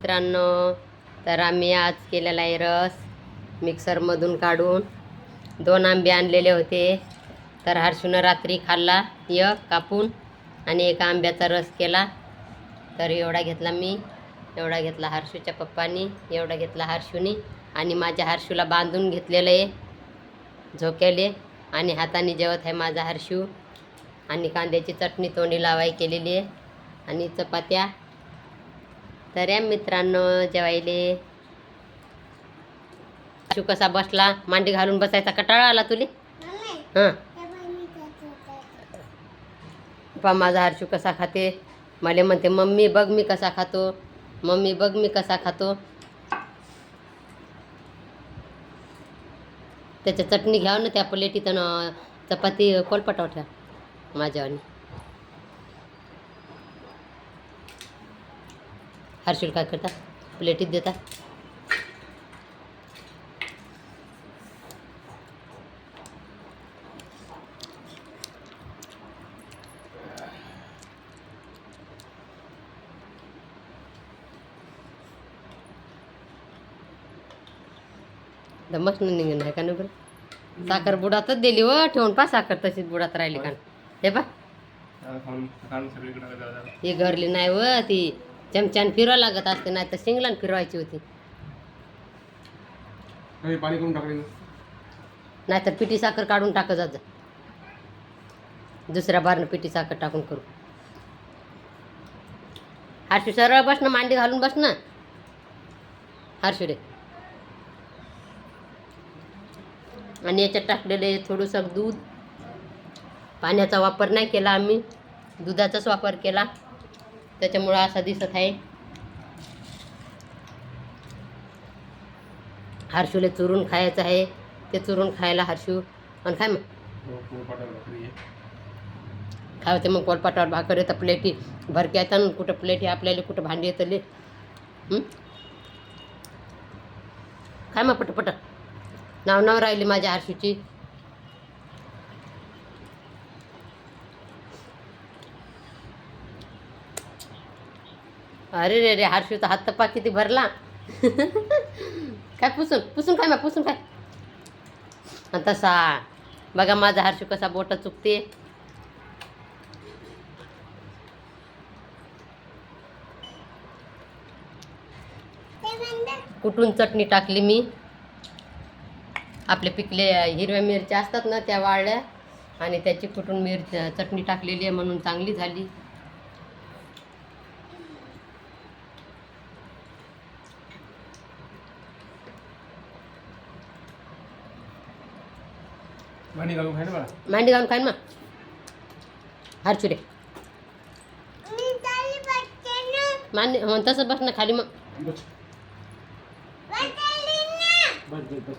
मित्रांनो तर आम्ही आज केलेला आहे रस मिक्सरमधून काढून. दोन आंबे आणलेले होते. तर हर्षूनं रात्री खाल्ला एक कापून आणि एका आंब्याचा रस केला. तर एवढा घेतला मी एवढा घेतला हर्षूच्या पप्पानी एवढा घेतला हर्षूनी आणि माझ्या हर्षूला बांधून घेतलेलं आहे झोक्याले आणि हाताने जेवत आहे माझा हर्षू. आणि कांद्याची चटणी तोंडी लावाई केलेली आहे आणि चपात्या तर या मित्रांनो जेवायले शू कसा बसला मांडी घालून बसायचा कटाळा आला तुले? हां. पा माझा हर्षू कसा खाते? मला म्हणते मम्मी बघ मी कसा खातो. मम्मी बघ मी कसा खातो. त्याच्या चटणी घ्याव ना त्या प्लेटीत चपाती कोलपटाव ठेवा माझ्यावानी. हर्षूल काय करता प्लेटीत देता। दमच नाही निघून आहे का ना बरं साखर बुडातच दिली व ठेवून पा साखर तशीच बुडात राहिली का हे पा। ही घरली नाही व ती चमच्यान फिरवा लागत असते नाही तर शिंगलान फिरवायची होती. पाणी करून टाकले नाही तर पिठी साखर काढून टाकत जात जा. दुसऱ्या बारनं पिठी साखर टाकून करू. हर्षू सरळ बस ना मांडी घालून बस ना. हर्षू रे. आणि याच्यात टाकलेले थोडंसं दूध. पाण्याचा वापर नाही केला आम्ही. दुधाचाच वापर केला. त्याच्यामुळं असा दिसत आहे. हर्षूला चुरून खायचं आहे. ते चुरून खायला हर्षू आणि खाय मग? खायचं मग कोलपाटावर भाकर येतं प्लेटी भरके येतात कुठं प्लेटी आपल्याला कुठं भांडी येतले काय मग पटपट? नाव नाव राहिली माझ्या हर्षूची. अरे रे रे हर्षूचा हात तपा किती भरला. काय पुसून पुसून काय मग पुसून काय? आणि तसा बघा माझा हर्षू कसा बोट चुकते. कुठून चटणी टाकली मी? आपले पिकले हिरव्या मिरच्या असतात ना त्या वाळल्या. आणि त्याची कुठून मिरच्या चटणी टाकलेली आहे म्हणून चांगली झाली. पाणी घालून खाय ना मला मांडी घालून खाईन मग. मांडी हो तसं बस ना खाली मग. बस. बस बस बस.